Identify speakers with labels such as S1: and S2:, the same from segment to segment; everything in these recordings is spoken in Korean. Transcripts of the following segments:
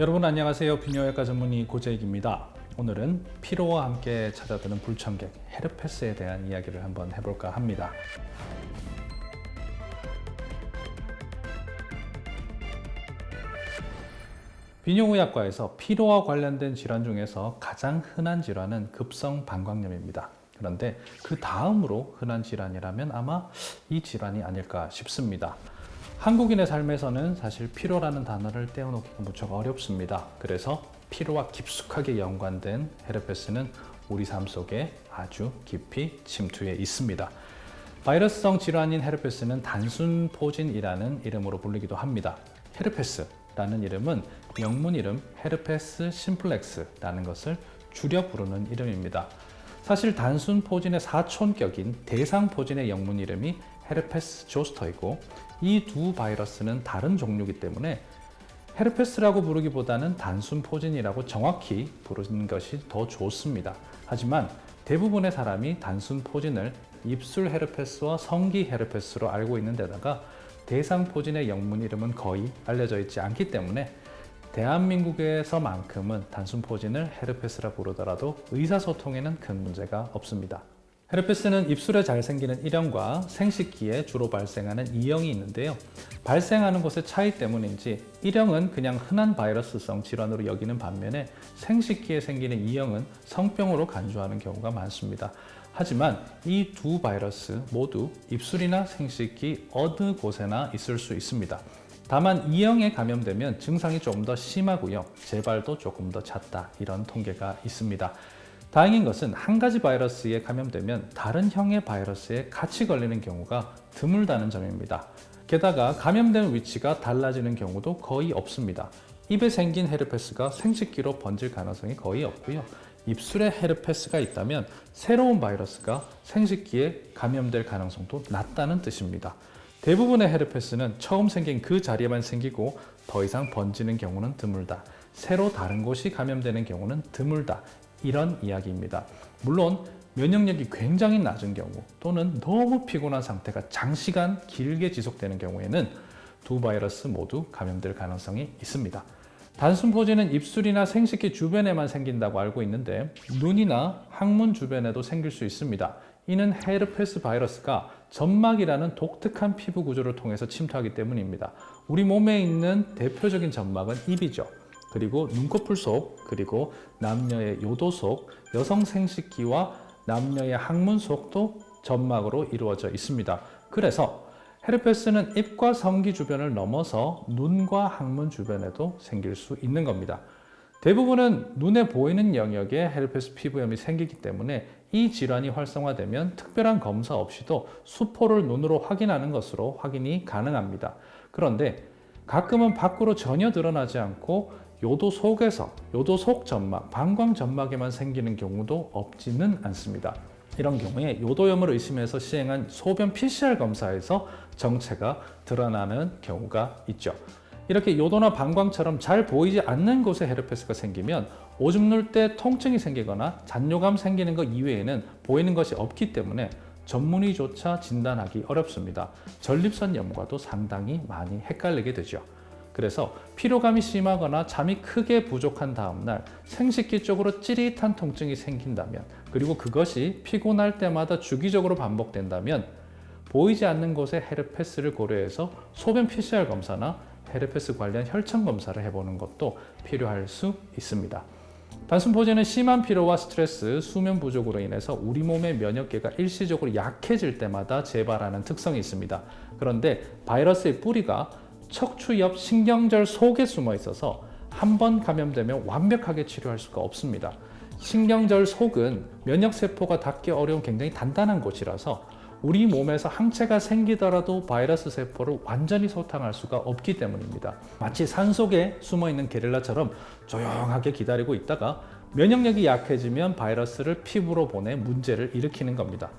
S1: 여러분 안녕하세요. 비뇨기과 전문의 고재익입니다. 오늘은 피로와 함께 찾아드는 불청객 헤르페스에 대한 이야기를 한번 해볼까 합니다. 비뇨의학과에서 피로와 관련된 질환 중에서 가장 흔한 질환은 급성 방광염입니다. 그런데 그 다음으로 흔한 질환이라면 아마 이 질환이 아닐까 싶습니다. 한국인의 삶에서는 사실 피로라는 단어를 떼어놓기가 무척 어렵습니다. 그래서 피로와 깊숙하게 연관된 헤르페스는 우리 삶 속에 아주 깊이 침투해 있습니다. 바이러스성 질환인 헤르페스는 단순 포진이라는 이름으로 불리기도 합니다. 헤르페스라는 이름은 영문 이름 헤르페스 심플렉스라는 것을 줄여 부르는 이름입니다. 사실 단순 포진의 사촌격인 대상 포진의 영문 이름이 헤르페스 조스터이고 이 두 바이러스는 다른 종류이기 때문에 헤르페스라고 부르기보다는 단순 포진이라고 정확히 부르는 것이 더 좋습니다. 하지만 대부분의 사람이 단순 포진을 입술 헤르페스와 성기 헤르페스로 알고 있는 데다가 대상 포진의 영문 이름은 거의 알려져 있지 않기 때문에 대한민국에서만큼은 단순 포진을 헤르페스라 부르더라도 의사소통에는 큰 문제가 없습니다. 헤르페스는 입술에 잘 생기는 일형과 생식기에 주로 발생하는 이형이 있는데요. 발생하는 곳의 차이 때문인지 일형은 그냥 흔한 바이러스성 질환으로 여기는 반면에 생식기에 생기는 이형은 성병으로 간주하는 경우가 많습니다. 하지만 이 두 바이러스 모두 입술이나 생식기 어느 곳에나 있을 수 있습니다. 다만 이형에 감염되면 증상이 조금 더 심하고요. 재발도 조금 더 잦다. 이런 통계가 있습니다. 다행인 것은 한 가지 바이러스에 감염되면 다른 형의 바이러스에 같이 걸리는 경우가 드물다는 점입니다. 게다가 감염된 위치가 달라지는 경우도 거의 없습니다. 입에 생긴 헤르페스가 생식기로 번질 가능성이 거의 없고요. 입술에 헤르페스가 있다면 새로운 바이러스가 생식기에 감염될 가능성도 낮다는 뜻입니다. 대부분의 헤르페스는 처음 생긴 그 자리에만 생기고 더 이상 번지는 경우는 드물다. 새로 다른 곳이 감염되는 경우는 드물다. 이런 이야기입니다. 물론 면역력이 굉장히 낮은 경우 또는 너무 피곤한 상태가 장시간 길게 지속되는 경우에는 두 바이러스 모두 감염될 가능성이 있습니다. 단순 포진은 입술이나 생식기 주변에만 생긴다고 알고 있는데 눈이나 항문 주변에도 생길 수 있습니다. 이는 헤르페스 바이러스가 점막이라는 독특한 피부 구조를 통해서 침투하기 때문입니다. 우리 몸에 있는 대표적인 점막은 입이죠. 그리고 눈꺼풀 속, 그리고 남녀의 요도 속, 여성 생식기와 남녀의 항문 속도 점막으로 이루어져 있습니다. 그래서 헤르페스는 입과 성기 주변을 넘어서 눈과 항문 주변에도 생길 수 있는 겁니다. 대부분은 눈에 보이는 영역에 헤르페스 피부염이 생기기 때문에 이 질환이 활성화되면 특별한 검사 없이도 수포를 눈으로 확인하는 것으로 확인이 가능합니다. 그런데 가끔은 밖으로 전혀 드러나지 않고 요도 속에서 요도 속 점막, 방광 점막에만 생기는 경우도 없지는 않습니다. 이런 경우에 요도염을 의심해서 시행한 소변 PCR 검사에서 정체가 드러나는 경우가 있죠. 이렇게 요도나 방광처럼 잘 보이지 않는 곳에 헤르페스가 생기면 오줌 눌 때 통증이 생기거나 잔뇨감 생기는 것 이외에는 보이는 것이 없기 때문에 전문의조차 진단하기 어렵습니다. 전립선 염과도 상당히 많이 헷갈리게 되죠. 그래서 피로감이 심하거나 잠이 크게 부족한 다음날 생식기 쪽으로 찌릿한 통증이 생긴다면 그리고 그것이 피곤할 때마다 주기적으로 반복된다면 보이지 않는 곳에 헤르페스를 고려해서 소변 PCR 검사나 헤르페스 관련 혈청 검사를 해보는 것도 필요할 수 있습니다. 단순 포진은 심한 피로와 스트레스, 수면 부족으로 인해서 우리 몸의 면역계가 일시적으로 약해질 때마다 재발하는 특성이 있습니다. 그런데 바이러스의 뿌리가 척추 옆 신경절 속에 숨어 있어서 한 번 감염되면 완벽하게 치료할 수가 없습니다. 신경절 속은 면역세포가 닿기 어려운 굉장히 단단한 곳이라서 우리 몸에서 항체가 생기더라도 바이러스 세포를 완전히 소탕할 수가 없기 때문입니다. 마치 산 속에 숨어 있는 게릴라처럼 조용하게 기다리고 있다가 면역력이 약해지면 바이러스를 피부로 보내 문제를 일으키는 겁니다.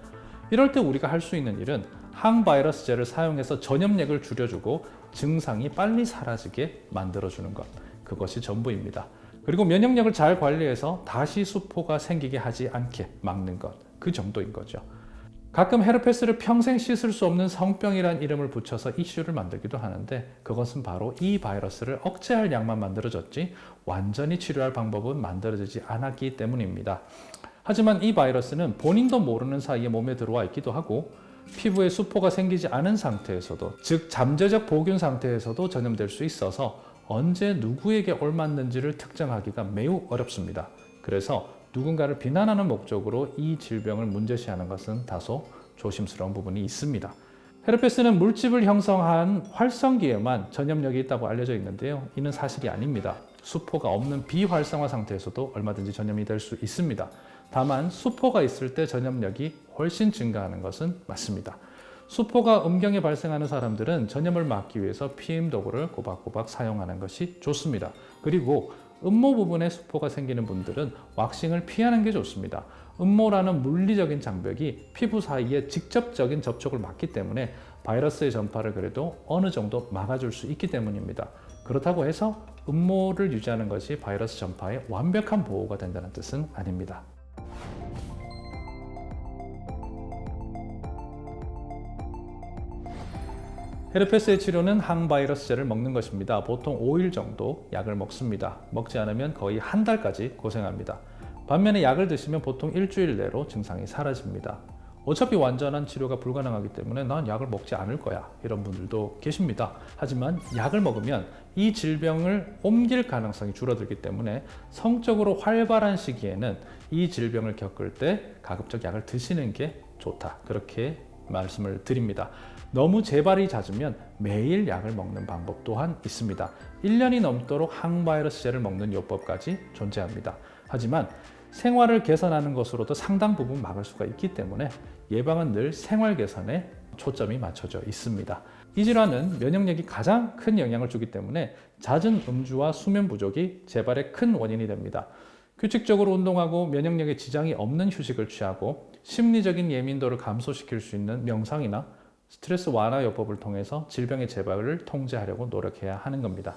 S1: 이럴 때 우리가 할 수 있는 일은 항바이러스제를 사용해서 전염력을 줄여주고 증상이 빨리 사라지게 만들어주는 것. 그것이 전부입니다. 그리고 면역력을 잘 관리해서 다시 수포가 생기게 하지 않게 막는 것. 그 정도인 거죠. 가끔 헤르페스를 평생 씻을 수 없는 성병이란 이름을 붙여서 이슈를 만들기도 하는데 그것은 바로 이 바이러스를 억제할 약만 만들어졌지 완전히 치료할 방법은 만들어지지 않았기 때문입니다. 하지만 이 바이러스는 본인도 모르는 사이에 몸에 들어와 있기도 하고 피부에 수포가 생기지 않은 상태에서도 즉 잠재적 보균 상태에서도 전염될 수 있어서 언제 누구에게 옮았는지를 특정하기가 매우 어렵습니다. 그래서 누군가를 비난하는 목적으로 이 질병을 문제시하는 것은 다소 조심스러운 부분이 있습니다. 헤르페스는 물집을 형성한 활성기에만 전염력이 있다고 알려져 있는데요. 이는 사실이 아닙니다. 수포가 없는 비활성화 상태에서도 얼마든지 전염이 될 수 있습니다. 다만 수포가 있을 때 전염력이 훨씬 증가하는 것은 맞습니다. 수포가 음경에 발생하는 사람들은 전염을 막기 위해서 피임 도구를 꼬박꼬박 사용하는 것이 좋습니다. 그리고 음모 부분에 수포가 생기는 분들은 왁싱을 피하는 게 좋습니다. 음모라는 물리적인 장벽이 피부 사이에 직접적인 접촉을 막기 때문에 바이러스의 전파를 그래도 어느 정도 막아줄 수 있기 때문입니다. 그렇다고 해서 음모를 유지하는 것이 바이러스 전파에 완벽한 보호가 된다는 뜻은 아닙니다. 헤르페스의 치료는 항바이러스제를 먹는 것입니다. 보통 5일 정도 약을 먹습니다. 먹지 않으면 거의 한 달까지 고생합니다. 반면에 약을 드시면 보통 일주일 내로 증상이 사라집니다. 어차피 완전한 치료가 불가능하기 때문에 난 약을 먹지 않을 거야. 이런 분들도 계십니다. 하지만 약을 먹으면 이 질병을 옮길 가능성이 줄어들기 때문에 성적으로 활발한 시기에는 이 질병을 겪을 때 가급적 약을 드시는 게 좋다. 그렇게 말씀을 드립니다. 너무 재발이 잦으면 매일 약을 먹는 방법 또한 있습니다. 1년이 넘도록 항바이러스제를 먹는 요법까지 존재합니다. 하지만 생활을 개선하는 것으로도 상당 부분 막을 수가 있기 때문에 예방은 늘 생활 개선에 초점이 맞춰져 있습니다. 이 질환은 면역력이 가장 큰 영향을 주기 때문에 잦은 음주와 수면 부족이 재발의 큰 원인이 됩니다. 규칙적으로 운동하고 면역력에 지장이 없는 휴식을 취하고 심리적인 예민도를 감소시킬 수 있는 명상이나 스트레스 완화 요법을 통해서 질병의 재발을 통제하려고 노력해야 하는 겁니다.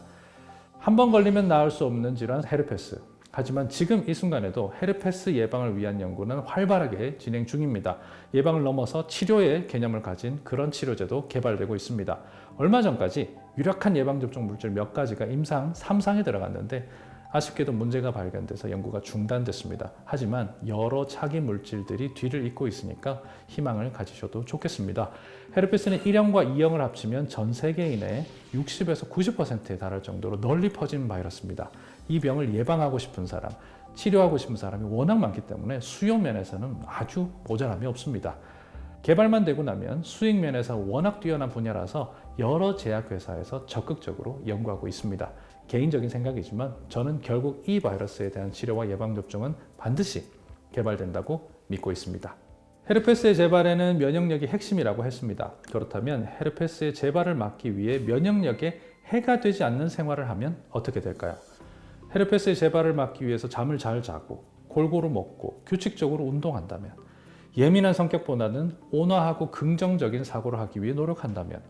S1: 한 번 걸리면 나을 수 없는 질환 헤르페스. 하지만 지금 이 순간에도 헤르페스 예방을 위한 연구는 활발하게 진행 중입니다. 예방을 넘어서 치료의 개념을 가진 그런 치료제도 개발되고 있습니다. 얼마 전까지 유력한 예방접종 물질 몇 가지가 임상 3상에 들어갔는데 아쉽게도 문제가 발견돼서 연구가 중단됐습니다. 하지만 여러 차기 물질들이 뒤를 잇고 있으니까 희망을 가지셔도 좋겠습니다. 헤르페스는 1형과 2형을 합치면 전 세계인의 60에서 90%에 달할 정도로 널리 퍼진 바이러스입니다. 이 병을 예방하고 싶은 사람, 치료하고 싶은 사람이 워낙 많기 때문에 수요 면에서는 아주 모자람이 없습니다. 개발만 되고 나면 수익 면에서 워낙 뛰어난 분야라서 여러 제약회사에서 적극적으로 연구하고 있습니다. 개인적인 생각이지만 저는 결국 이 바이러스에 대한 치료와 예방접종은 반드시 개발된다고 믿고 있습니다. 헤르페스의 재발에는 면역력이 핵심이라고 했습니다. 그렇다면 헤르페스의 재발을 막기 위해 면역력에 해가 되지 않는 생활을 하면 어떻게 될까요? 헤르페스의 재발을 막기 위해서 잠을 잘 자고 골고루 먹고 규칙적으로 운동한다면 예민한 성격보다는 온화하고 긍정적인 사고를 하기 위해 노력한다면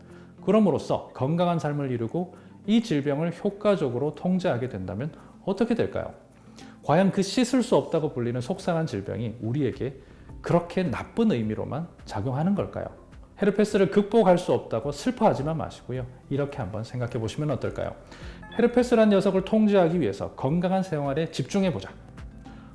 S1: 그럼으로써 건강한 삶을 이루고 이 질병을 효과적으로 통제하게 된다면 어떻게 될까요? 과연 그 씻을 수 없다고 불리는 속상한 질병이 우리에게 그렇게 나쁜 의미로만 작용하는 걸까요? 헤르페스를 극복할 수 없다고 슬퍼하지만 마시고요. 이렇게 한번 생각해 보시면 어떨까요? 헤르페스란 녀석을 통제하기 위해서 건강한 생활에 집중해 보자.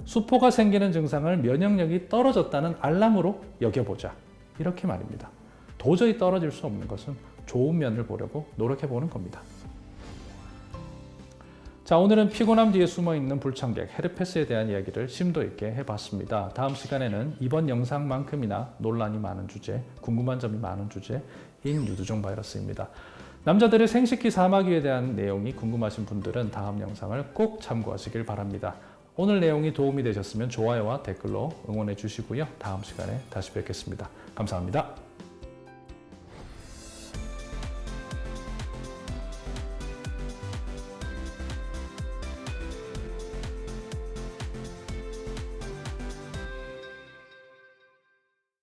S1: 수포가 생기는 증상을 면역력이 떨어졌다는 알람으로 여겨보자. 이렇게 말입니다. 도저히 떨어질 수 없는 것은 좋은 면을 보려고 노력해 보는 겁니다. 자, 오늘은 피곤함 뒤에 숨어 있는 불청객 헤르페스에 대한 이야기를 심도 있게 해봤습니다. 다음 시간에는 이번 영상만큼이나 논란이 많은 주제, 궁금한 점이 많은 주제인 유두종 바이러스입니다. 남자들의 생식기 사마귀에 대한 내용이 궁금하신 분들은 다음 영상을 꼭 참고하시길 바랍니다. 오늘 내용이 도움이 되셨으면 좋아요와 댓글로 응원해 주시고요. 다음 시간에 다시 뵙겠습니다. 감사합니다.